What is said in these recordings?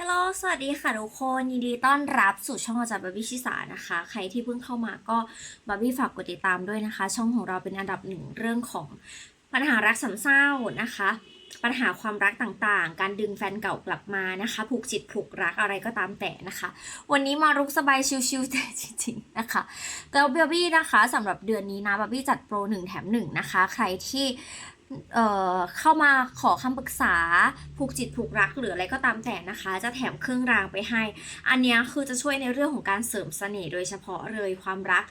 ฮลโลสวัสดีค่ะทุกคน ยินดีต้อนรับสู่ช่องอาจารย์บาร์บี้ชิสานะคะ ใครที่เพิ่งเข้ามาก็บาร์บี้ฝากกดติดตามด้วยนะคะ ช่องของเราเป็นอันดับหนึ่งเรื่องของปัญหารักสามเศร้านะคะ ปัญหาความรักต่างๆ การดึงแฟนเก่ากลับมานะคะ ผูกจิตผูกรักอะไรก็ตามแต่นะคะ วันนี้มารุกสบายชิวๆแต่จริงๆนะคะแต่บาร์บี้นะคะสำหรับเดือนนี้นะบาร์บี้จัดโปรหนึ่งแถมหนึ่งนะคะ ใครที่ เอ่อเข้ามาขอคำปรึกษาผูกจิตผูกรักหรืออะไรก็ตามแต่นะคะ จะแถมเครื่องรางไปให้ อันนี้คือจะช่วยในเรื่องของการเสริมเสน่ห์โดยเฉพาะเลยความรัก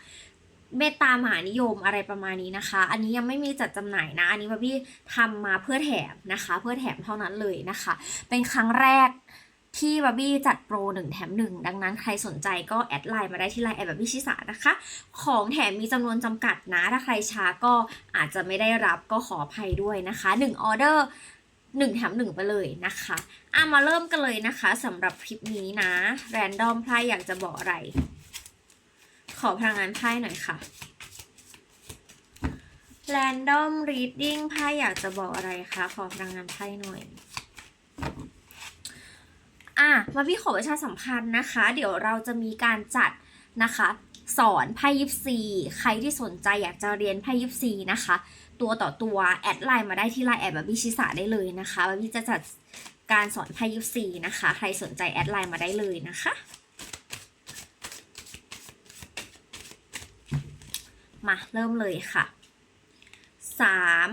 เมตตามหานิยมอะไรประมาณนี้นะคะ อันนี้ยังไม่มีจัดจำหน่ายนะ อันนี้บาร์บี้ทำมาเพื่อแถมนะคะ เพื่อแถมเท่านั้นเลยนะคะ เป็นครั้งแรก ที่บาร์บี้จัดโปรหนึ่งแถมหนึ่งดังนั้นใครสนใจก็แอดไลน์มาได้ที่ไลน์แอดบาร์บี้ชิสานะคะ ของแถมมีจำนวนจำกัดนะ ถ้าใครช้าก็อาจจะไม่ได้รับก็ขออภัยด้วยนะคะ1ออเดอร์1แถม1ไปเลยนะคะอะมาเริ่มกันเลยนะคะสำหรับคลิปนี้นะ แรนดอมไพ่อยากจะบอกอะไร ขอพลังงานไพ่หน่อยค่ะ แรนดอมรีดดิ้งไพ่อยากจะบอกอะไรคะ ขอพลังงานไพ่หน่อย อะมาพี่ขอประชาสัมพันธ์นะคะ เดี๋ยวเราจะมีการจัดนะคะสอนไพ่ยิปซีใครที่สนใจอยากจะเรียนไพ่ยิปซีนะคะ ตัวต่อตัวแอดไลน์มาได้ที่ไลน์แอดบาบี้ชิสาได้เลยนะคะบาบี้จะจัดการสอนไพ่ยิปซีนะคะ ใครสนใจแอดไลน์มาได้เลยนะคะ มาเริ่มเลยค่ะสาม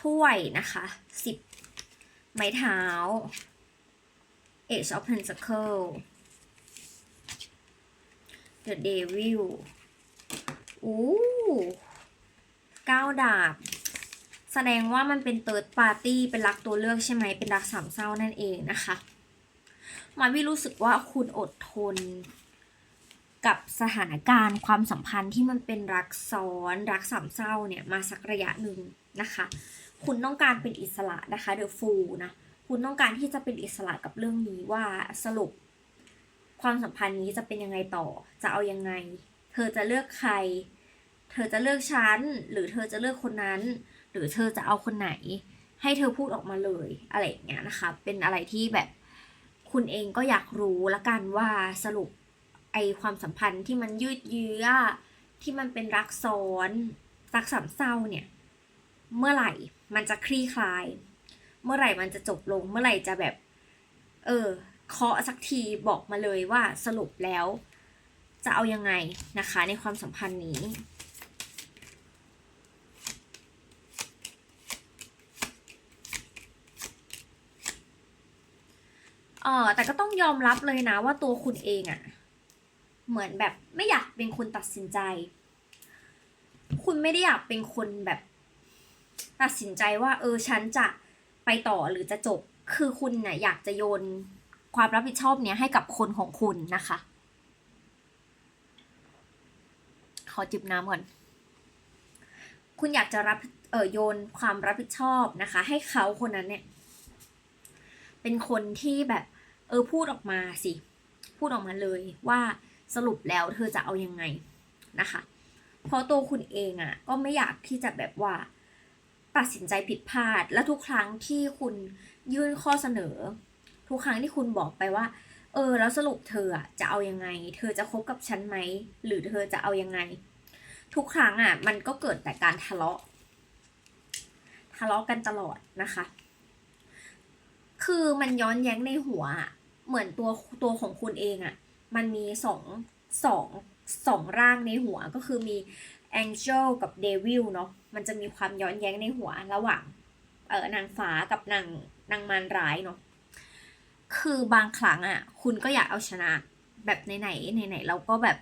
ถ้วยนะคะสิบไม้เท้า Age of Pentacle The Devil อู้เก้าดาบ แสดงว่ามันเป็นเติร์ดปาร์ตี้เป็นรักตัวเลือกใช่ไหม เป็นรักสามเศร้านั่นเองนะคะมาวิรู้สึกว่าคุณอดทน กับสถานการณ์ความสัมพันธ์ที่มันเป็นรักซ้อนรักสามเศร้าเนี่ยมาสักระยะหนึ่งนะคะ คุณต้องการเป็นอิสระนะคะเดอะฟูนะ คุณต้องการที่จะเป็นอิสระกับเรื่องนี้ว่าสรุป ความสัมพันธ์นี้จะเป็นยังไงต่อ จะเอายังไง เธอจะเลือกใคร เธอจะเลือกฉัน หรือเธอจะเลือกคนนั้น หรือเธอจะเอาคนไหน ให้เธอพูดออกมาเลยอะไรอย่างเงี้ยนะคะ เป็นอะไรที่แบบคุณเองก็อยากรู้ละกันว่าสรุปไอความสัมพันธ์ที่มันยืดเยื้อที่มันเป็นรักซ้อนรักสามเศร้าเนี่ย เมื่อไหร่มันจะคลี่คลาย มื่อไหร่มันจะจบลง เมื่อไหร่จะแบบ เออเคาะสักทีบอกมาเลยว่าสรุปแล้ว จะเอายังไงนะคะ ในความสัมพันธ์นี้เออแต่ก็ต้องยอมรับเลยนะว่าตัวคุณเองอะเหมือนแบบไม่อยากเป็นคนตัดสินใจ คุณไม่ได้อยากเป็นคนแบบ ตัดสินใจว่า เออฉันจะ ไปต่อหรือจะจบคือคุณน่ะอยากจะโยนความรับผิดชอบเนี้ยให้กับคนของคุณนะคะ ขอจิบน้ำก่อน คุณอยากจะรับเออโยนความรับผิดชอบนะคะ ให้เขาคนนั้นเนี่ย เป็นคนที่แบบ เออพูดออกมาสิ พูดออกมาเลยว่าสรุปแล้วเธอจะเอายังไงนะคะ เพราะตัวคุณเองอะ่ะ ก็ไม่อยากที่จะแบบว่า ตัดสินใจผิดพลาด และทุกครั้งที่คุณยื่นข้อเสนอ ทุกครั้งที่คุณบอกไปว่า เออ แล้วสรุปเธอจะเอายังไง เธอจะคบกับฉันไหม หรือเธอจะเอายังไง ทุกครั้งอะ มันก็เกิดแต่การทะเลาะ ทะเลาะกันตลอดนะคะ คือมันย้อนแย้งในหัว เหมือนตัวตัวของคุณเองอะ มันมีสองสองสองร่างในหัวก็คือมี Angel กับ Devil เนาะมันจะมีความย้อนแย้งในหัวระหว่างเออนางฟ้ากับนางนางมารร้ายเนาะคือบางครั้งอะคุณก็อยากเอาชนะ แบบไหนไหนไหนไหนเราก็แบบ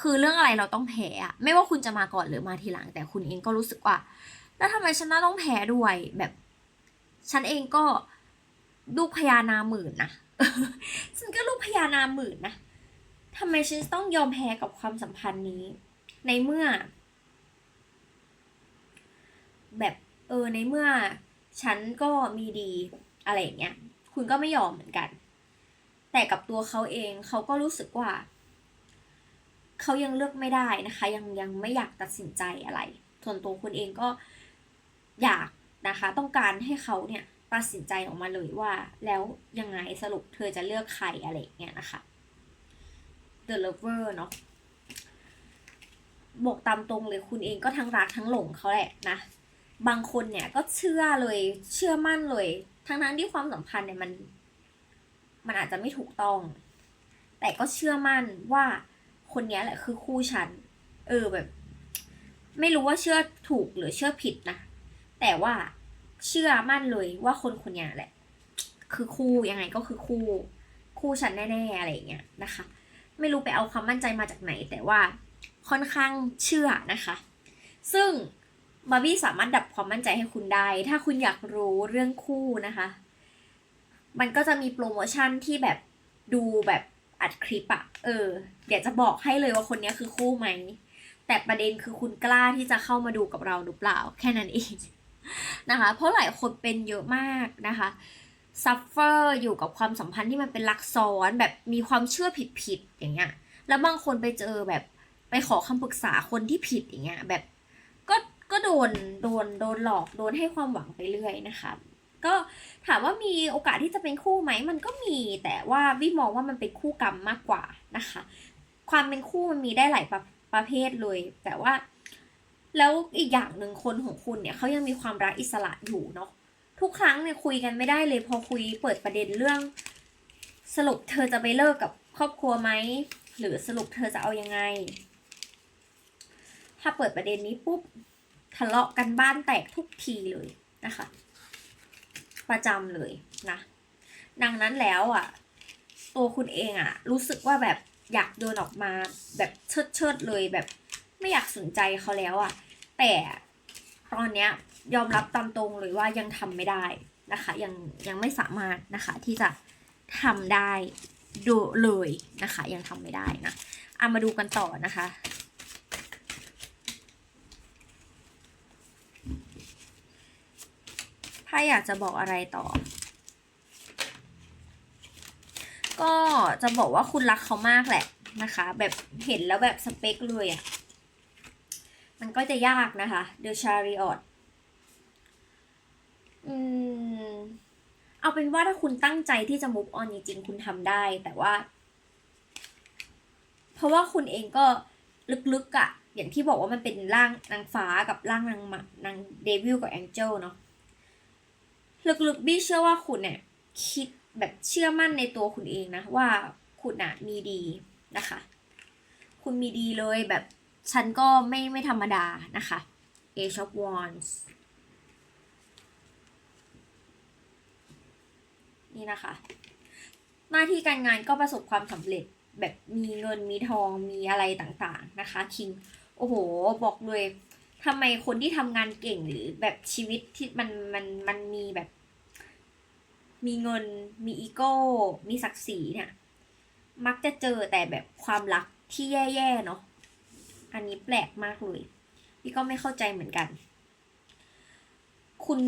คือเรื่องอะไรเราต้องแพ้อะไม่ว่าคุณจะมาก่อนหรือมาทีหลัง แต่คุณเองก็รู้สึกว่า แล้วทำไมฉันน่าต้องแพ้ด้วยแบบฉันเองก็ลูกพญานาหมื่นนะฉันก็ลูกพญานาหมื่นนะทำไมฉันต้องยอมแพ้กับความสัมพันธ์นี้ ในเมื่อ แบบเออในเมื่อฉันก็มีดีอะไรอย่างเงี้ย คุณก็ไม่ยอมเหมือนกัน แต่กับตัวเขาเองเขาก็รู้สึกว่า เขายังเลือกไม่ได้นะคะ ยังยังไม่อยากตัดสินใจอะไร ส่วนตัวคุณเองก็อยากนะคะ ต้องการให้เขาเนี่ยตัดสินใจออกมาเลยว่า แล้วยังไงสรุปเธอจะเลือกใครอะไรอย่างเงี้ยนะคะ The Lover เนาะ บอกตามตรงเลยคุณเองก็ทั้งรักทั้งหลงเขาแหละนะ บางคนเนี่ยก็เชื่อเลยเชื่อมั่นเลย ทั้งนั้นที่ความสัมพันธ์เนี่ยมัน มันอาจจะไม่ถูกต้อง แต่ก็เชื่อมั่นว่าคนเนี้ยแหละคือคู่ฉัน เออแบบ ไม่รู้ว่าเชื่อถูกหรือเชื่อผิดนะ แต่ว่าเชื่อมั่นเลยว่าคนคนเนี้ยแหละ คือคู่ยังไงก็คือคู่ คู่ฉันแน่ๆอะไรอย่างเงี้ยนะคะ ไม่รู้ไปเอาความมั่นใจมาจากไหน แต่ว่า ค่อนข้างเชื่อนะคะ ซึ่งบาร์บี้สามารถดับความมั่นใจให้คุณได้ ถ้าคุณอยากรู้เรื่องคู่นะคะ มันก็จะมีโปรโมชั่นที่แบบดูแบบอัดคลิปอะเออ เดี๋ยวจะบอกให้เลยว่าคนนี้คือคู่ไหม แต่ประเด็นคือคุณกล้าที่จะเข้ามาดูกับเราหรือเปล่า แค่นั้นเองนะคะ เพราะหลายคนเป็นเยอะมากนะคะซัฟเฟอร์อยู่กับความสัมพันธ์ที่มันเป็นลักซ้อนแบบมีความเชื่อผิดๆอย่างเงี้ย แล้วบางคนไปเจอแบบ ไปขอคำปรึกษาคนที่ผิดอย่างเงี้ยแบบก็ก็โดนโดนโดนหลอกโดนให้ความหวังไปเรื่อยนะคะก็ถามว่ามีโอกาสที่จะเป็นคู่ไหมมันก็มีแต่ว่าวิมองว่ามันเป็นคู่กรรมมากกว่านะคะ ความเป็นคู่มันมีได้หลายประประเภทเลย แต่ว่า แล้วอีกอย่างหนึ่งคนของคุณเนี่ยเขายังมีความรักอิสระอยู่เนาะทุกครั้งเนี่ยคุยกันไม่ได้เลย พอคุยเปิดประเด็นเรื่อง สรุปเธอจะไปเลิกกับครอบครัวไหมหรือสรุปเธอจะเอายังไงาเปิดประเด็นนี้ปุ๊บทะเลาะกันบ้านแตกทุกทีเลยนะคะ ประจำเลยนะดังนั้นแล้วอะ ตัวคุณเองอะ รู้สึกว่าแบบอยากเดินออกมาแบบเชิดเชิดเลยแบบไม่อยากสนใจเขาแล้วอะ แต่ตอนเนี้ยยอมรับตามตรงเลยว่ายังทำไม่ได้นะคะ ยังยังไม่สามารถนะคะที่จะทำได้ดูเลยนะคะ ยังทำไม่ได้นะเอามาดูกันต่อนะคะ ถ้าอยากจะบอกอะไรต่อ ก็จะบอกว่าคุณรักเขามากแหละนะคะ แบบเห็นแล้วแบบสเปคเลยอะ่ะ มันก็จะยากนะคะ The Chariot อืม เอาเป็นว่าถ้าคุณตั้งใจที่จะ move on จริงๆ คุณทำได้ แต่ว่า เพราะว่าคุณเองก็ลึกๆอะ่ะ อย่างที่บอกว่ามันเป็นร่างนางฟ้ากับร่างนางนางเดวิลกับแองเจิลเนาะ ลึกๆบี้เชื่อว่าคุณเนี่ยคิดแบบเชื่อมั่นในตัวคุณเองนะว่าคุณน่ะมีดีนะคะ คุณมีดีเลยแบบฉันก็ไม่ไม่ธรรมดานะคะ Age of Wands นี่นะคะ หน้าที่การงานก็ประสบความสำเร็จแบบมีเงินมีทองมีอะไรต่างๆนะคะคิง โอ้โห บอกเลย ทำไมคนที่ทำงานเก่งหรือแบบชีวิตที่มันมันมันมีแบบ มีเงิน มีอีโก้ มีศักดิ์ศรีเนี่ย มักจะเจอแต่แบบความรักที่แย่ๆเนาะอันนี้แปลกมากเลยพี่ก็ไม่เข้าใจเหมือนกัน คุณ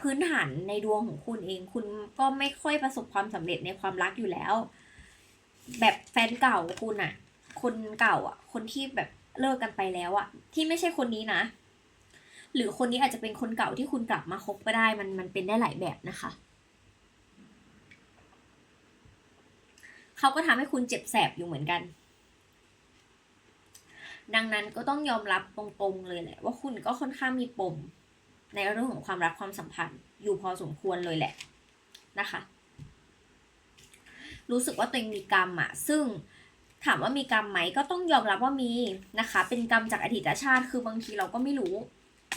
พื้นฐานในดวงของคุณเอง คุณก็ไม่ค่อยประสบความสำเร็จในความรักอยู่แล้ว แบบแฟนเก่าคุณอะคนเก่าอะคนที่แบบ เลิกกันไปแล้วอะที่ไม่ใช่คนนี้นะ หรือคนนี้อาจจะเป็นคนเก่าที่คุณกลับมาคบก็ได้มันมันเป็นได้หลายแบบนะคะเขาก็ทำให้คุณเจ็บแสบอยู่เหมือนกัน ดังนั้นก็ต้องยอมรับตรงๆเลยแหละ ว่าคุณก็ค่อนข้างมีปม ในเรื่องของความรักความสัมพันธ์ อยู่พอสมควรเลยแหละนะคะ รู้สึกว่าตัวเองมีกรรมอะซึ่ง ถามว่ามีกรรมไหมก็ต้องยอมรับว่ามีนะคะ เป็นกรรมจากอดีตชาติ คือบางทีเราก็ไม่รู้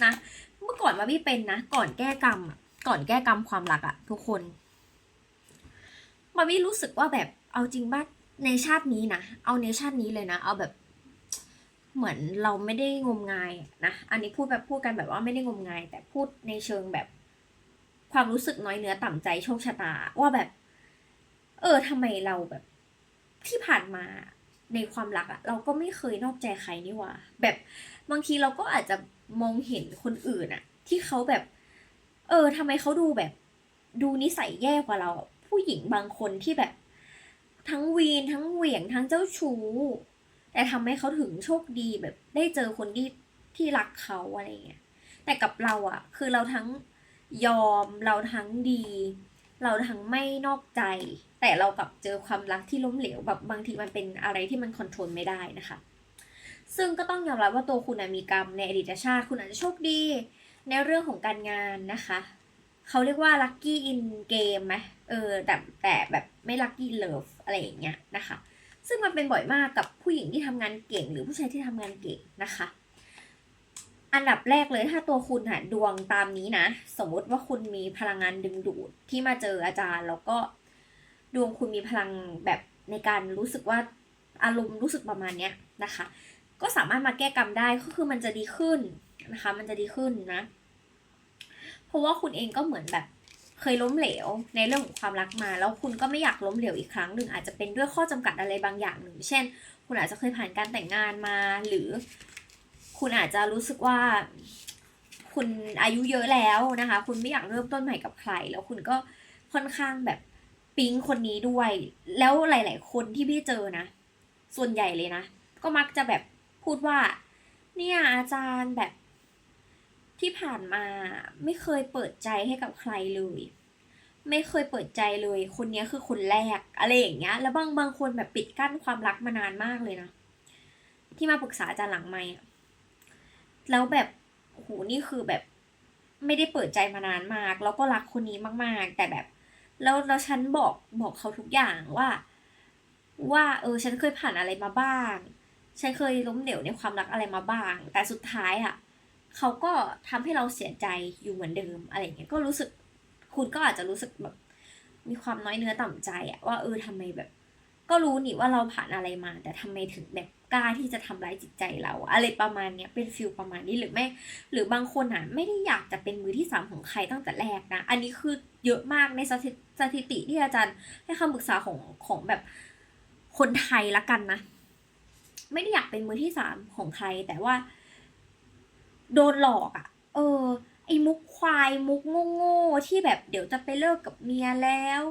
นะ เมื่อก่อนมาพี่เป็นนะ ก่อนแก้กรรมก่อนแก้กรรมความรักอะทุกคนมาพี่รู้สึกว่าแบบเอาจริงบ้าในชาตินี้นะ เอาในชาตินี้เลยนะ เอาแบบ เหมือนเราไม่ได้งมงายนะ อันนี้พูดแบบพูดกันแบบว่าไม่ได้งมงาย แต่พูดในเชิงแบบ ความรู้สึกน้อยเนื้อต่ำใจโชคชะตา ว่าแบบ เออทำไมเราแบบ ที่ผ่านมาในความรักอะเราก็ไม่เคยนอกใจใครนี่หว่า แบบบางทีเราก็อาจจะมองเห็นคนอื่นอะที่เขาแบบ เออทำไมเขาดูแบบ ดูนิสัยแย่กว่าเรา ผู้หญิงบางคนที่แบบ ทั้งวีนทั้งเหวี่ยงทั้งเจ้าชู้ แต่ทำให้เขาถึงโชคดีแบบ ได้เจอคนที่ที่รักเขาอะไรเงี้ยแต่กับเราอะคือเราทั้งยอมเราทั้งดี เราทั้งไม่นอกใจ แต่เรากลับเจอความรักที่ล้มเหลวแบบบางทีมันเป็นอะไรที่มันคอนโทรลไม่ได้นะคะ ซึ่งก็ต้องยอมรับว่าตัวคุณมีกรรมในอดีตชาติ คุณอาจจะโชคดี ในเรื่องของการงานนะคะเขาเรียกว่า lucky in game ไหมเออแต่แต่แบบไม่ lucky love อะไรอย่างเงี้ยนะคะ ซึ่งมันเป็นบ่อยมากกับผู้หญิงที่ทำงานเก่ง หรือผู้ชายที่ทำงานเก่งนะคะ อันดับแรกเลยถ้าตัวคุณหะดวงตามนี้นะ สมมุติว่าคุณมีพลังงานดึงดูดที่มาเจออาจารย์ แล้วก็ ดวงคุณมีพลังแบบในการรู้สึกว่าอารมณ์รู้สึกประมาณเนี้ยนะคะ ก็สามารถมาแก้กรรมได้ก็คือมันจะดีขึ้นนะคะ มันจะดีขึ้นนะ เพราะว่าคุณเองก็เหมือนแบบเคยล้มเหลวในเรื่องของความรักมา แล้วคุณก็ไม่อยากล้มเหลวอีกครั้งหนึ่งอาจจะเป็นด้วยข้อจำกัดอะไรบางอย่างหนึ่ง เช่น คุณอาจจะเคยผ่านการแต่งงานมา หรือคุณอาจจะรู้สึกว่า คุณอายุเยอะแล้วนะคะ คุณไม่อยากเริ่มต้นใหม่กับใคร แล้วคุณก็ค่อนข้างแบบ ปิ๊งคนนี้ด้วย แล้วหลาย ๆ คนที่พี่เจอนะ ส่วนใหญ่เลยนะ ก็มักจะแบบพูดว่า เนี่ยอาจารย์แบบที่ผ่านมาไม่เคยเปิดใจให้กับใครเลย ไม่เคยเปิดใจเลย คนนี้คือคนแรกอะไรอย่างเงี้ย แล้วบางบางคนแบบปิดกั้นความรักมานานมากเลยนะ ที่มาปรึกษาอาจารย์หลังไม่แล้วแบบโอ้โหนี่คือแบบไม่ได้เปิดใจมานานมาก แล้วก็รักคนนี้มาก ๆ แต่แบบ แล้วแล้วฉันบอกบอกเขาทุกอย่างว่า ว่าเออฉันเคยผ่านอะไรมาบ้าง ฉันเคยล้มเหลวในความรักอะไรมาบ้าง แต่สุดท้ายอะเขาก็ทำให้เราเสียใจอยู่เหมือนเดิมอะไรอย่างเงี้ยก็รู้สึกคุณก็อาจจะรู้สึกแบบมีความน้อยเนื้อต่ำใจอะว่าเออทำไมแบบ ก็รู้นี่ว่าเราผ่านอะไรมา แต่ทำไมถึงแบบกล้าที่จะทำร้ายจิตใจเรา อะไรประมาณเนี้ยเป็นฟิลประมาณนี้หรือไม่ หรือบางคนอะไม่ได้อยากจะเป็นมือที่สามของใครตั้งแต่แรกนะ อันนี้คือ เยอะมากในสถิสถิติที่อาจารย์ให้คำปรึกษาของของแบบคนไทยละกันนะ ไม่ได้อยากเป็นมือที่สามของใคร แต่ว่า โดนหลอกอะ่ะ เออ ไอ้มุกควายมุกโง่ๆที่แบบเดี๋ยวจะไปเลิกกับเมียแล้ว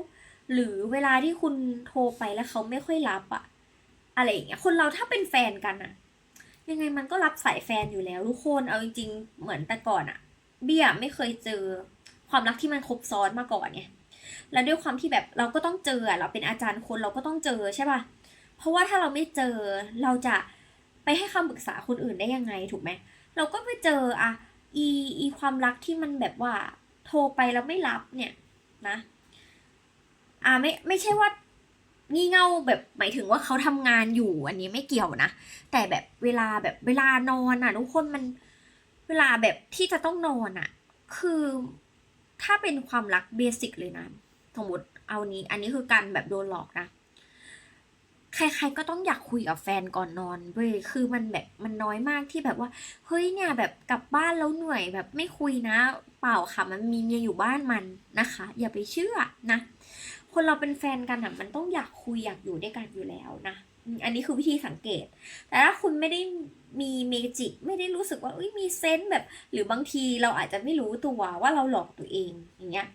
หรือเวลาที่คุณโทรไปแล้วเขาไม่ค่อยรับอะอะไรอย่างเงี้ย คนเราถ้าเป็นแฟนกันอะยังไงมันก็รับสายแฟนอยู่แล้วทุกคน เอาจริงๆเหมือนแต่ก่อนอะ เบี้ยไม่เคยเจอ ความรักที่มันครบซ้อนมาก่อนไงแล้วด้วยความที่แบบเราก็ต้องเจอเราเป็นอาจารย์คนเราก็ต้องเจอใช่ป่ะเพราะว่าถ้าเราไม่เจอเราจะไปให้คำปรึกษาคนอื่นได้ยังไงถูกไหมเราก็ไปเจออะอีอีความรักที่มันแบบว่า โทรไปแล้วไม่รับเนี่ยนะอ่าไม่ไม่ใช่ว่างี่เง่าแบบหมายถึงว่าเขาทำงานอยู่อันนี้ไม่เกี่ยวนะ แต่แบบเวลาแบบเวลานอนอะทุกคนมันเวลาแบบที่จะต้องนอนอะ คือ ถ้าเป็นความรักเบสิกเลยนะ สมมติเอานี้อันนี้คือการแบบโดนหลอกนะ ใครๆก็ต้องอยากคุยกับแฟนก่อนนอนเว้ยคือมันแบบมันน้อยมากที่แบบว่า เฮ้ยเนี่ยแบบกลับบ้านแล้วเหนื่อยแบบไม่คุยนะ เปล่าค่ะ มันมีเมียอยู่บ้านมันนะคะ อย่าไปเชื่อนะ คนเราเป็นแฟนกันอะมันต้องอยากคุยอยากอยู่ด้วยกันอยู่แล้วนะ อันนี้คือวิธีสังเกต แต่ถ้าคุณไม่ได้มีเมจิกไม่ได้รู้สึกว่าเอ้ยมีเซนส์แบบ หรือบางทีเราอาจจะไม่รู้ตัวว่าเราหลอกตัวเองอย่างเงี้ย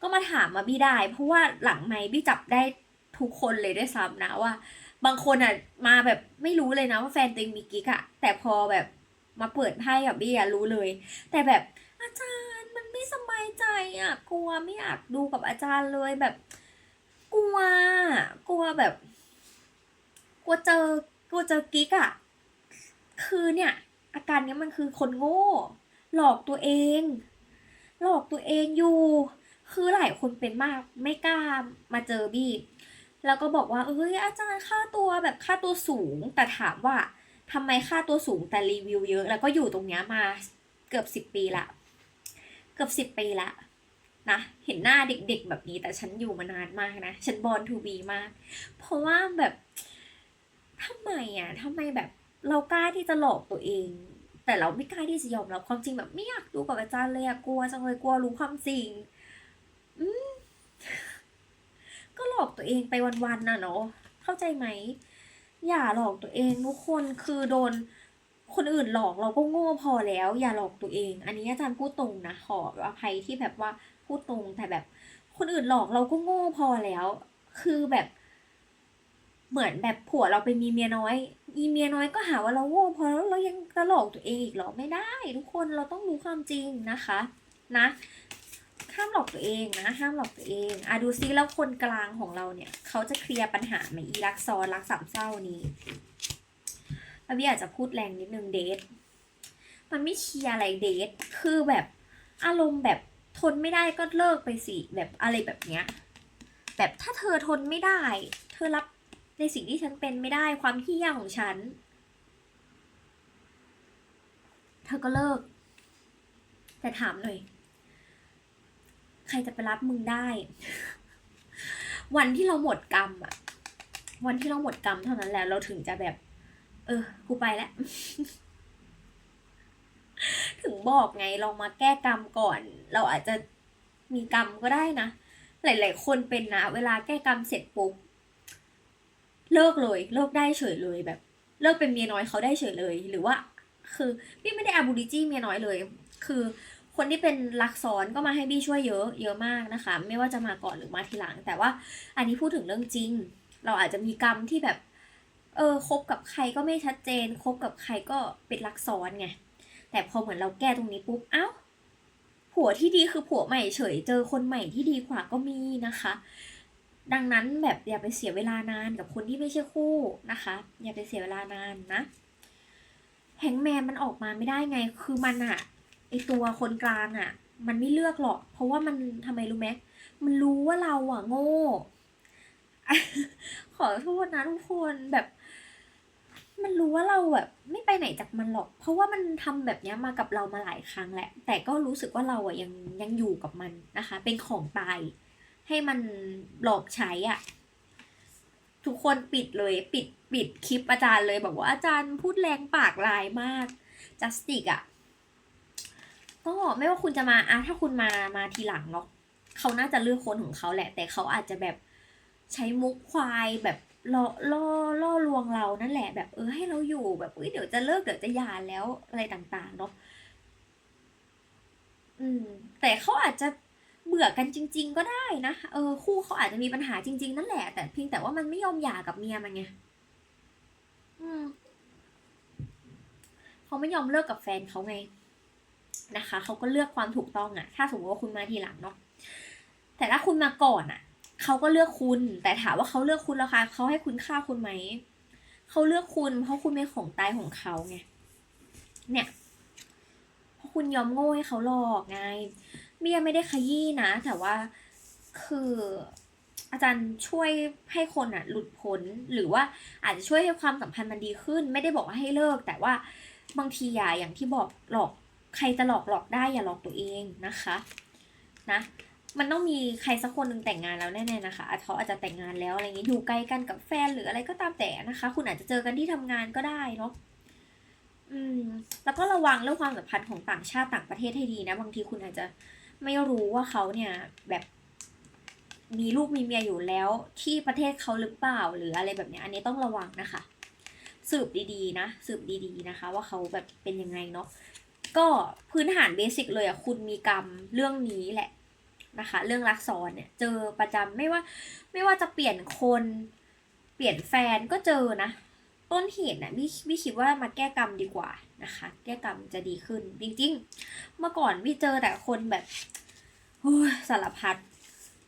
ก็มาถามมาบี้ได้ เพราะว่าหลังไมบี้จับได้ทุกคนเลยด้วยซ้ำนะว่า บางคนอะมาแบบไม่รู้เลยนะว่าแฟนตัวเองมีกิ๊กอะแต่พอแบบมาเปิดไพ่กับบี้อะรู้เลย แต่แบบอาจารย์มันไม่สบายใจอะกลัวไม่อยากดูกับอาจารย์เลยแบบ กลัว กลัวแบบ ลัวเจอกลัวเจอกิ๊กอะคือเนี่ย อาการเนี้ยมันคือคนโง่ หลอกตัวเอง หลอกตัวเองอยู่ คือหลายคนเป็นมากไม่กล้ามาเจอบี้แล้วก็บอกว่าเอ้ยอาจารย์ค่าตัวแบบค่าตัวสูง แต่ถามว่าทำไมค่าตัวสูงแต่รีวิวเยอะ แล้วก็อยู่ตรงเนี้ยมาเกือบสิบปีละเกือบสิบปีละนะเห็นหน้าเด็กๆแบบนี้แต่ฉันอยู่มานานมากนะ ฉันบอลทูบีมาก เพราะว่าแบบ ทำไมอะทำไมแบบเรากล้าที่จะหลอกตัวเอง แต่เราไม่กล้าที่จะยอมรับความจริงแบบไม่อยากดูกับอาจารย์เลยอะกลัวจังเลยกลัวรู้ความจริง อืมก็หลอกตัวเองไปวันๆน่ะเนาะเข้าใจไหม อย่าหลอกตัวเองทุกคนคือโดนคนอื่นหลอกเราก็โง่พอแล้ว อย่าหลอกตัวเอง อันนี้อาจารย์พูดตรงนะขออภัยที่แบบว่าพูดตรงแต่แบบ คนอื่นหลอกเราก็โง่พอแล้ว คือแบบ เหมือนแบบผัวเราไปมีเมียน้อยมีเมียน้อยก็หาว่าเราโง่พอแล้วเรายังจะหลกตัวเองอีกเหรอไม่ได้ ทุกคนเราต้องรู้ความจริงนะคะนะห้ามหลอกตัวเองนะห้ามหลอกตัวเองอะดูซิแล้วคนกลางของเราเนี่ย เขาจะเคลียร์ปัญหาไหมอีรักซ้อนรักสามเศร้านี้แล้วพี่อาจจะพูดแรงนิดนึงเดทมันไม่เคลียร์อะไรเดทคือแบบอารมณ์แบบทนไม่ได้ก็เลิกไปสิแบบอะไรแบบเนี้ยแบบถ้าเธอทนไม่ได้ เธอรับ ในสิ่งที่ฉันเป็นไม่ได้ความเฮี้ยาของฉัน เธอก็เลิก แต่ถามหน่อย ใครจะไปรับมึงได้ วันที่เราหมดกรรมอะวันที่เราหมดกรรมเท่านั้นแหละเราถึงจะแบบ เออ กูไปแล้ว ถึงบอกไงลองมาแก้กรรมก่อน เราอาจจะมีกรรมก็ได้นะ หลาย ๆ คนเป็นนะ เวลาแก้กรรมเสร็จปุ๊บ เลิกเลย เลิกได้เฉยเลยแบบ เลิกเป็นเมียน้อยเขาได้เฉยเลย หรือว่า คือพี่ไม่ได้อาบูริจี้เมียน้อยเลย คือคนที่เป็นรักซ้อนก็มาให้บี้ช่วยเยอะเยอะมากนะคะ ไม่ว่าจะมาก่อนหรือมาทีหลัง แต่ว่าอันนี้พูดถึงเรื่องจริง เราอาจจะมีกรรมที่แบบ เออคบกับใครก็ไม่ชัดเจนคบกับใครก็เป็นรักซ้อนไงแต่พอเหมือนเราแก้ตรงนี้ปุ๊บเอ้าผัวที่ดีคือผัวใหม่เฉยเจอคนใหม่ที่ดีกว่าก็มีนะคะ ดังนั้นแบบอย่าไปเสียเวลานานกับคนที่ไม่ใช่คู่นะคะ อย่าไปเสียเวลานานนะแฮงแมนมันออกมาไม่ได้ไง คือมันอะไอตัวคนกลางอะมันไม่เลือกหรอก เพราะว่ามันทำไมรู้ไหมมันรู้ว่าเราอะโง่ ขอโทษนะทุกคนแบบ มันรู้ว่าเราแบบไม่ไปไหนจากมันหรอก เพราะว่ามันทำแบบนี้มากับเรามาหลายครั้งแหละ แต่ก็รู้สึกว่าเราอะยังยังอยู่กับมันนะคะ เป็นของตาย ให้มันหลอกใช้อะทุกคนปิดเลยปิดปิดคลิปอาจารย์เลยบอกว่าอาจารย์พูดแรงปากลายมากจัสติกอะก็ไม่ว่าคุณจะมาอะถ้าคุณมามาทีหลังเนาะเขาน่าจะเลือกคนของเขาแหละ แต่เขาอาจจะแบบใช้มุกควายแบบล่อล่อล่อลวงเรานั่นแหละ แบบเออให้เราอยู่แบบเอ้ยเดี๋ยวจะเลิกเดี๋ยวจะหย่าแล้วอะไรต่างๆเนาะอืม แต่เขาอาจจะ เบื่อกันจริง ๆ ก็ได้นะเออคู่เขาอาจจะมีปัญหาจริง ๆ นั่นแหละ แต่เพียงแต่ว่ามันไม่ยอมหย่ากับเมียมันไงอืมเขาไม่ยอมเลิกกับแฟนเขาไงนะคะเขาก็เลือกความถูกต้องอะถ้าสมมติว่าคุณมาทีหลังเนาะแต่ถ้าคุณมาก่อนอะเขาก็เลือกคุณ แต่ถามว่าเขาเลือกคุณแล้วคะเขาให้คุณค่าคุณไหมเขาเลือกคุณเพราะคุณเป็นของตายของเขาไงเนี่ยเพราะคุณยอมโง่ให้เขาหลอกไง เมียไม่ได้ขยี้นะ แต่ว่าคืออาจารย์ช่วยให้คนอะหลุดพ้นหรือว่าอาจจะช่วยให้ความสัมพันธ์มันดีขึ้น ไม่ได้บอกว่าให้เลิก แต่ว่าบางทีอย่าอย่างที่บอกหลอกใครจะหลอกหลอกได้อย่าหลอกตัวเองนะคะนะมันต้องมีใครสักคนหนึ่งแต่งงานแล้วแน่ๆนะคะอาเขาอาจจะแต่งงานแล้วอะไรอย่างนี้อยู่ไกลกันกับแฟนหรืออะไรก็ตามแต่นะคะ คุณอาจจะเจอกันที่ทำงานก็ได้เนาะอืม แล้วก็ระวังเรื่องความสัมพันธ์ของต่างชาติต่างประเทศให้ดีนะ บางทีคุณอาจจะ ไม่รู้ว่าเขาเนี่ยแบบมีลูกมีเมียอยู่แล้วที่ประเทศเขาหรือเปล่าหรืออะไรแบบเนี้ยอันนี้ต้องระวังนะคะ สืบดีๆนะ สืบดีๆนะคะ ว่าเขาแบบเป็นยังไงเนาะก็พื้นฐานเบสิกเลยอะคุณมีกรรมเรื่องนี้แหละนะคะ เรื่องรักซ้อนเนี่ยเจอประจำไม่ว่าไม่ว่าจะเปลี่ยนคนเปลี่ยนแฟนก็เจอนะ ต้นเหตุนะพี่พี่คิดว่ามาแก้กรรมดีกว่า นะคะแก้กรรมจะดีขึ้น จริงๆ เมื่อก่อนพี่เจอแต่คนแบบสารพัด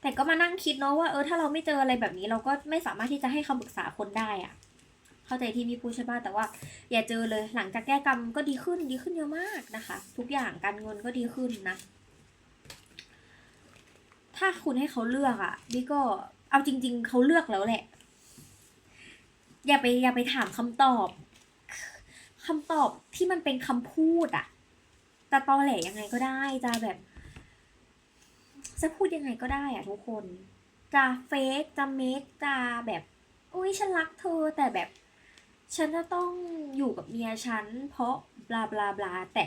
แต่ก็มานั่งคิดเนาะว่าเออถ้าเราไม่เจออะไรแบบนี้เราก็ไม่สามารถที่จะให้คำปรึกษาคนได้อะเข้าใจที่พี่พูดใช่ป่ะแต่ว่า อย่าเจอเลยหลังจากแก้กรรมก็ดีขึ้นดีขึ้นเยอะมากนะคะ ทุกอย่างการเงินก็ดีขึ้นนะ ถ้าคุณให้เขาเลือกอะ่ะนี่ก็เอาจริง ๆเขาเลือกแล้วแหละ อย่าไปอย่าไปถามคำตอบ คำตอบที่มันเป็นคำพูดอะแต่ตอแหลยังไงก็ได้จะแบบ จะพูดยังไงก็ได้อะทุกคน จะเฟกจะเมคจะแบบอุ้ยฉันรักเธอแต่แบบ ฉันจะต้องอยู่กับเมียฉัน เพราะบลาบลาบลาแต่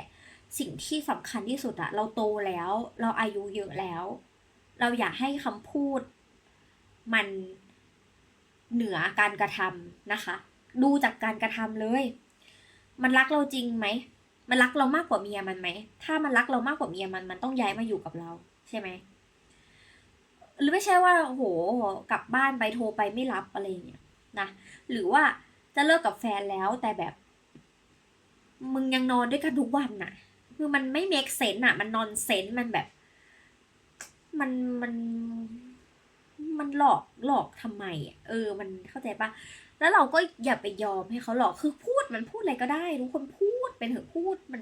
สิ่งที่สำคัญที่สุดอะเราโตแล้ว เราอายุเยอะแล้ว เราอยากให้คำพูด มันเหนือการกระทำนะคะ ดูจากการกระทำเลย มันรักเราจริงไหม มันรักเรามากกว่าเมียมันไหม ถ้ามันรักเรามากกว่าเมียมัน มันต้องย้ายมาอยู่กับเรา ใช่ไหม หรือไม่ใช่ว่าโหกลับบ้านไปโทรไปไม่รับอะไรอย่างเงี้ยนะ หรือว่าจะเลิกกับแฟนแล้วแต่แบบ มึงยังนอนด้วยกันทุกวันน่ะ คือมันไม่เมคเซนต์อะ มันนอนเซนมันแบบ มันมันมันหลอกหลอกทำไมอะเออ มันเข้าใจปะ แล้วเราก็อย่าไปยอมให้เขาหลอกคือพูดมันพูดอะไรก็ได้ทุกคนพูดเป็นเถอะพูดมัน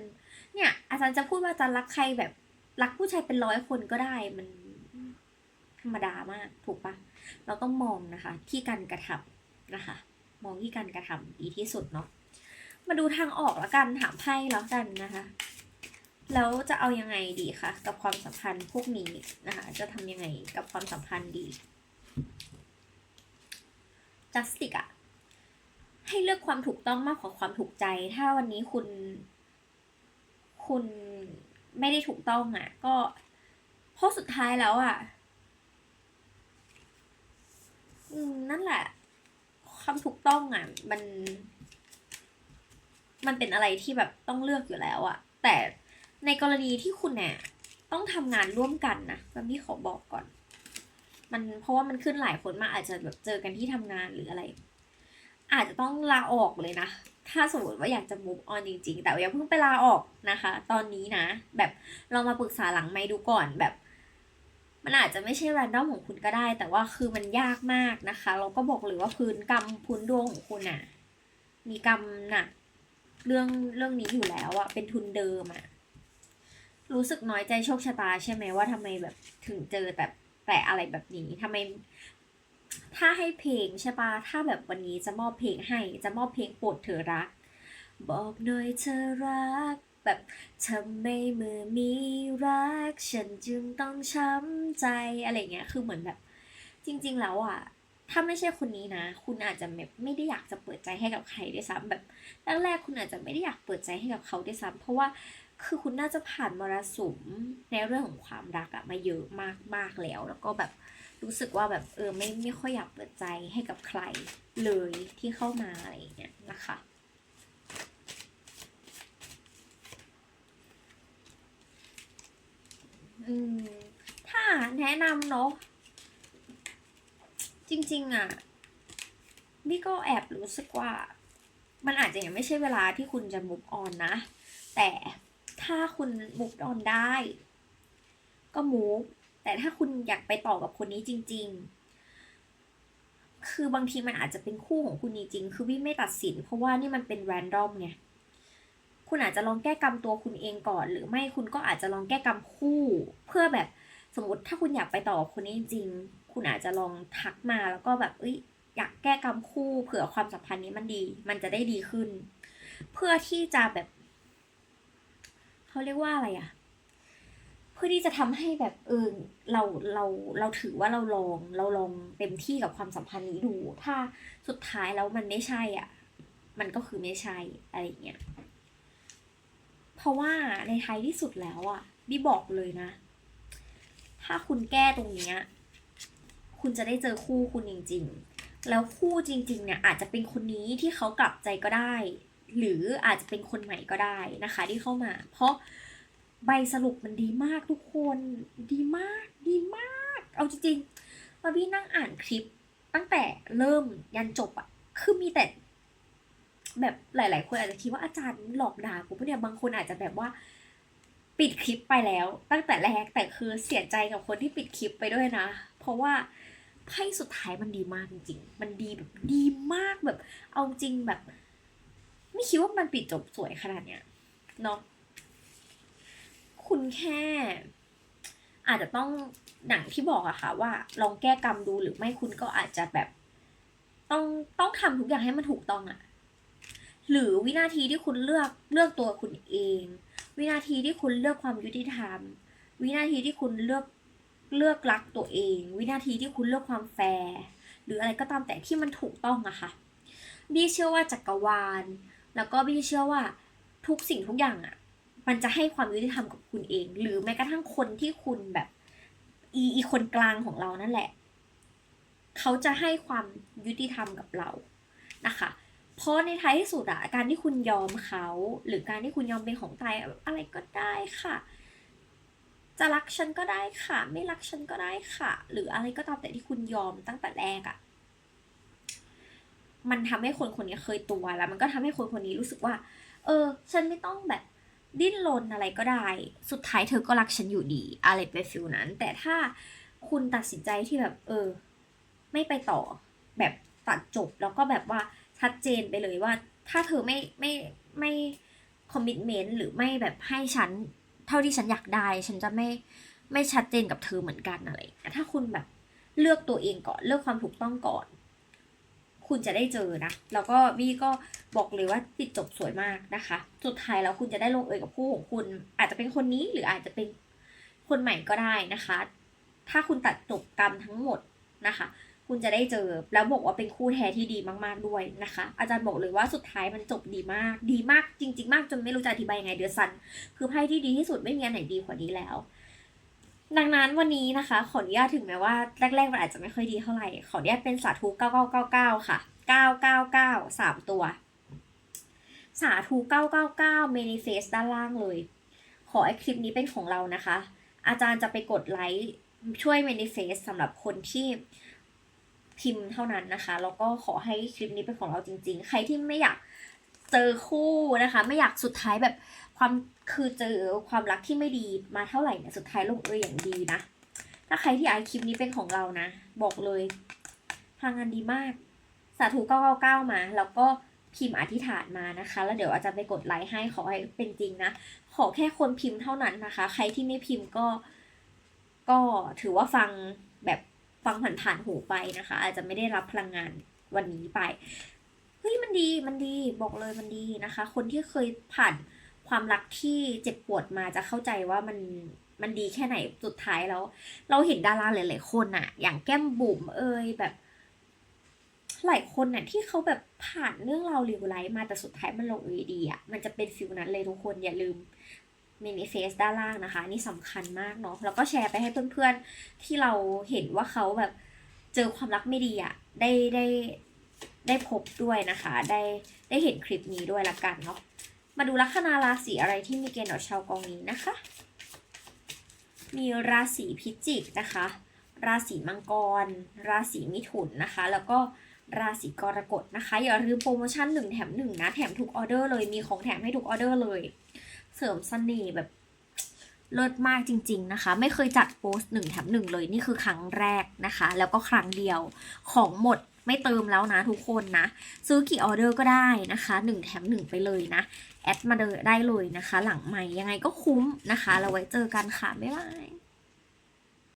เนี่ย อาจารย์จะพูดว่าอาจารย์รักใครแบบรักผู้ชายเป็นร้อยคนก็ได้มันธรรมดามากถูกปะเราต้องมองนะคะ ที่การกระทำนะคะ มองที่การกระทำดีที่สุดเนาะมาดูทางออกแล้วกันถามไพ่แล้วกันนะคะ แล้วจะเอายังไงดีคะกับความสัมพันธ์พวกนี้นะคะ จะทำยังไงกับความสัมพันธ์ดี justice อะ ให้เลือกความถูกต้องมากกว่าความถูกใจ ถ้าวันนี้คุณ คุณไม่ได้ถูกต้องอะก็เพราะสุดท้ายแล้วอะอืมนั่นแหละ ความถูกต้องอะมัน มันเป็นอะไรที่แบบต้องเลือกอยู่แล้วอะแต่ในกรณีที่คุณเนี่ยต้องทำงานร่วมกันนะแบบที่ขอบอกก่อน มันเพราะว่ามันขึ้นหลายคนมากอาจจะแบบเจอกันที่ทำงานหรืออะไร อาจจะต้องลาออกเลยนะ ถ้าสมมติว่าอยากจะ move on จริง ๆ แต่อย่าเพิ่งไปลาออกนะคะ ตอนนี้นะ แบบเรามาปรึกษาหลังไมค์ดูก่อนแบบ มันอาจจะไม่ใช่ random ของคุณก็ได้ แต่ว่าคือมันยากมากนะคะ เราก็บอกเลยว่าพื้นกรรมพื้นดวงของคุณน่ะมีกรรมหนักเรื่องเรื่องนี้อยู่แล้วอะเป็นทุนเดิมอะรู้สึกน้อยใจโชคชะตาใช่ไหมว่าทำไมแบบถึงเจอแต่แต่อะไรแบบนี้ทำไม ถ้าให้เพลงใช่ปะถ้าแบบวันนี้จะมอบเพลงให้ จะมอบเพลงโปรดเธอรัก บอกหน่อยเธอรัก แบบทำไมเมื่อมีรัก ฉันจึงต้องช้ำใจอะไรเงี้ย คือเหมือนแบบ จริง ๆ แล้วอะถ้าไม่ใช่คนนี้นะ คุณอาจจะแบบไม่ได้อยากจะเปิดใจให้กับใครด้วยซ้ำแบบแรกๆคุณอาจจะไม่ได้อยากเปิดใจให้กับเขาด้วยซ้ำเพราะว่าคือคุณน่าจะผ่านมรสุมในเรื่องของความรักอะมาเยอะมากๆแล้ว แล้วก็แบบ รู้สึกว่าแบบเออไม่ไม่ค่อยอยากเปิดใจให้กับใครเลยที่เข้ามาอะไรอย่างเงี้ยนะคะอืมถ้าแนะนำเนาะจริง ๆอะนี่ก็แอบรู้สึกว่า มันอาจจะยังไม่ใช่เวลาที่คุณจะ move on นะ แต่ถ้าคุณ move on ได้ ก็ move แต่ถ้าคุณอยากไปต่อกับคนนี้จริง ๆ คือบางทีมันอาจจะเป็นคู่ของคุณจริงๆ คือวิไม่ตัดสิน เพราะว่านี่มันเป็น random ไง คุณอาจจะลองแก้กรรมตัวคุณเองก่อน หรือไม่คุณก็อาจจะลองแก้กรรมคู่ เพื่อแบบสมมติถ้าคุณอยากไปต่อกับคนนี้จริงๆ คุณอาจจะลองทักมาแล้วก็แบบเอ้ยอยากแก้กรรมคู่เผื่อความสัมพันธ์นี้มันดี มันจะได้ดีขึ้น เพื่อที่จะแบบ เขาเรียกว่าอะไรอะเพื่อที่จะทำให้แบบเออเราเราเราถือว่าเราลองเราลองเต็มที่กับความสัมพันธ์นี้ดู ถ้าสุดท้ายแล้วมันไม่ใช่อะ มันก็คือไม่ใช่อะไรเงี้ยเพราะว่าในท้ายที่สุดแล้วอะบี้บอกเลยนะ ถ้าคุณแก้ตรงเนี้ยคุณจะได้เจอคู่คุณจริง ๆ แล้วคู่จริง ๆ เนี่ยอาจจะเป็นคนนี้ที่เขากลับใจก็ได้ หรืออาจจะเป็นคนใหม่ก็ได้นะคะ ที่เข้ามา เพราะ ใบสรุปมันดีมากทุกคนดีมากดีมาก เอาจริงๆมาพี่นั่งอ่านคลิปตั้งแต่เริ่มยันจบอะคือมีแต่แบบหลาย ๆ คนอาจจะคิดว่าอาจารย์หลอกด่ากูปะเนี่ยบางคนอาจจะแบบว่า ปิดคลิปไปแล้ว ตั้งแต่แรกแต่คือเสียใจกับคนที่ปิดคลิปไปด้วยนะ เพราะว่าไพ่สุดท้ายมันดีมากจริงๆ มันดีแบบดีมากแบบ เอาจริงแบบ ไม่คิดว่ามันปิดจบสวยขนาดเนี้ยเนาะ คุณแค่ อาจจะต้องหนังที่บอกอะค่ะ ว่าลองแก้กรรมดูหรือไม่คุณก็อาจจะแบบ ต้องต้องทำทุกอย่างให้มันถูกต้องอะหรือวินาทีที่คุณเลือกเลือกตัวคุณเอง วินาทีที่คุณเลือกความยุติธรรม วินาทีที่คุณเลือกเลือกรักตัวเอง วินาทีที่คุณเลือกความแฟร์หรืออะไรก็ตามแต่ที่มันถูกต้องอะค่ะบี้เชื่อว่าจักรวาล แล้วก็บี้เชื่อว่าทุกสิ่งทุกอย่างอะ มันจะให้ความยุติธรรมกับคุณเอง หรือแม้กระทั่งคนที่คุณแบบ อีอีคนกลางของเรานั่นแหละ เขาจะให้ความยุติธรรมกับเรานะคะ เพราะในท้ายที่สุดอะการที่คุณยอมเขา หรือการที่คุณยอมเป็นของตายอะไรก็ได้ค่ะ จะรักฉันก็ได้ค่ะ ไม่รักฉันก็ได้ค่ะ หรืออะไรก็ตามแต่ที่คุณยอมตั้งแต่แรกอะมันทำให้คนคนนี้เคยตัวแล้ว มันก็ทำให้คนคนนี้รู้สึกว่า เออ ฉันไม่ต้องแบบ ดิ้นรนอะไรก็ได้ สุดท้ายเธอก็รักฉันอยู่ดี อะไรไปฟิลนั้น แต่ถ้าคุณตัดสินใจที่แบบ เออ ไม่ไปต่อ แบบตัดจบแล้วก็แบบว่าชัดเจนไปเลยว่า ถ้าเธอไม่ไม่ไม่คอมมิ t เมนต์หรือไม่แบบให้ฉัน เท่าที่ฉันอยากได้ ฉันจะไม่ไม่ชัดเจนกับเธอเหมือนกันอะไรอย่ถ้าคุณแบบเลือกตัวเองก่อน เลือกความถูกต้องก่อน คุณจะได้เจอนะ แล้วก็วี่ก็บอกเลยว่าปิดจบสวยมากนะคะ สุดท้ายแล้วคุณจะได้ลงเอยกับคู่ของคุณ อาจจะเป็นคนนี้หรืออาจจะเป็นคนใหม่ก็ได้นะคะ ถ้าคุณตัดจบกรรมทั้งหมดนะคะ คุณจะได้เจอแล้วบอกว่าเป็นคู่แท้ที่ดีมากๆด้วยนะคะ อาจารย์บอกเลยว่าสุดท้ายมันจบดีมาก ดีมากจริง ๆ มากจนไม่รู้จะอธิบายยังไงเดือดซัน คือไพ่ที่ดีที่สุดไม่มีอันไหนดีกว่านี้แล้ว ดังนั้นวันนี้นะคะ ขออนุญาตถึงแม้ว่าแรกๆมันอาจจะไม่ค่อยดีเท่าไหร่ ขออนุญาตเป็นสาธุ9999 ค่ะ 999 3 ตัว สาธุ999 manifest ด้านล่างเลย ขอให้คลิปนี้เป็นของเรานะคะ อาจารย์จะไปกดไลค์ช่วย manifest สำหรับคนที่พิมพ์เท่านั้นนะคะ แล้วก็ขอให้คลิปนี้เป็นของเราจริง ๆ ใครที่ไม่อยากเจอคู่นะคะ ไม่อยากสุดท้ายแบบ ความคือเจอความรักที่ไม่ดีมาเท่าไหร่เนี่ยสุดท้ายลงเอยอย่างดีนะ ถ้าใครที่อยากให้คลิปนี้เป็นของเรานะ บอกเลยพลังงานดีมาก สาธุ999มา แล้วก็พิมพ์อธิษฐานมานะคะ แล้วเดี๋ยวอาจารย์ไปกดไลค์ให้ขอให้เป็นจริงนะ ขอแค่คนพิมพ์เท่านั้นนะคะ ใครที่ไม่พิมพ์ก็ ก็ถือว่าฟังแบบฟังผ่านๆหูไปนะคะ อาจจะไม่ได้รับพลังงานวันนี้ไปเฮ้ยมันดีมันดีบอกเลยมันดีนะคะ คนที่เคยผ่าน ความรักที่เจ็บปวดมาจะเข้าใจว่ามันมันดีแค่ไหนสุดท้ายแล้ว เราเห็นดาราหลาย ๆ คนอะอย่างแก้มบุ๋มเอยแบบ หลายคนน่ะที่เขาแบบผ่านเรื่องราวเลวร้ายมาแต่สุดท้ายมันลงเอยดีอะมันจะเป็นฟิลนั้นเลยทุกคนอย่าลืมมินิเฟสด้านล่างนะคะ นี่สำคัญมากเนาะแล้วก็แชร์ไปให้เพื่อน ๆ ที่เราเห็นว่าเขาแบบเจอความรักไม่ดีอะได้ได้ได้พบด้วยนะคะ ได้ได้เห็นคลิปนี้ด้วยละกันเนาะ มาดูลัคนาราศีอะไรที่มีเกณฑ์ต่อชาวกองนี้นะคะ มีราศีพิจิกนะคะ ราศีมังกร ราศีมิถุนนะคะ แล้วก็ราศีกรกฎนะคะ อย่าลืมโปรโมชั่นหนึ่งแถมหนึ่งนะ แถมทุกออเดอร์เลยมีของแถมให้ทุกออเดอร์เลย เสริมเสน่ห์แบบเลิศมากจริง ๆนะคะ ไม่เคยจัดโปสหนึ่งแถมหนึ่งเลยนี่คือครั้งแรกนะคะ แล้วก็ครั้งเดียวของหมดไม่เติมแล้วนะทุกคนนะ ซื้อกี่ออเดอร์ก็ได้นะคะหนึ่งแถมหนึ่งไปเลยนะ แอดมาเดได้เลยนะคะ หลังใหม่ยังไงก็คุ้มนะคะ เราไว้เจอกันค่ะ บ๊ายบาย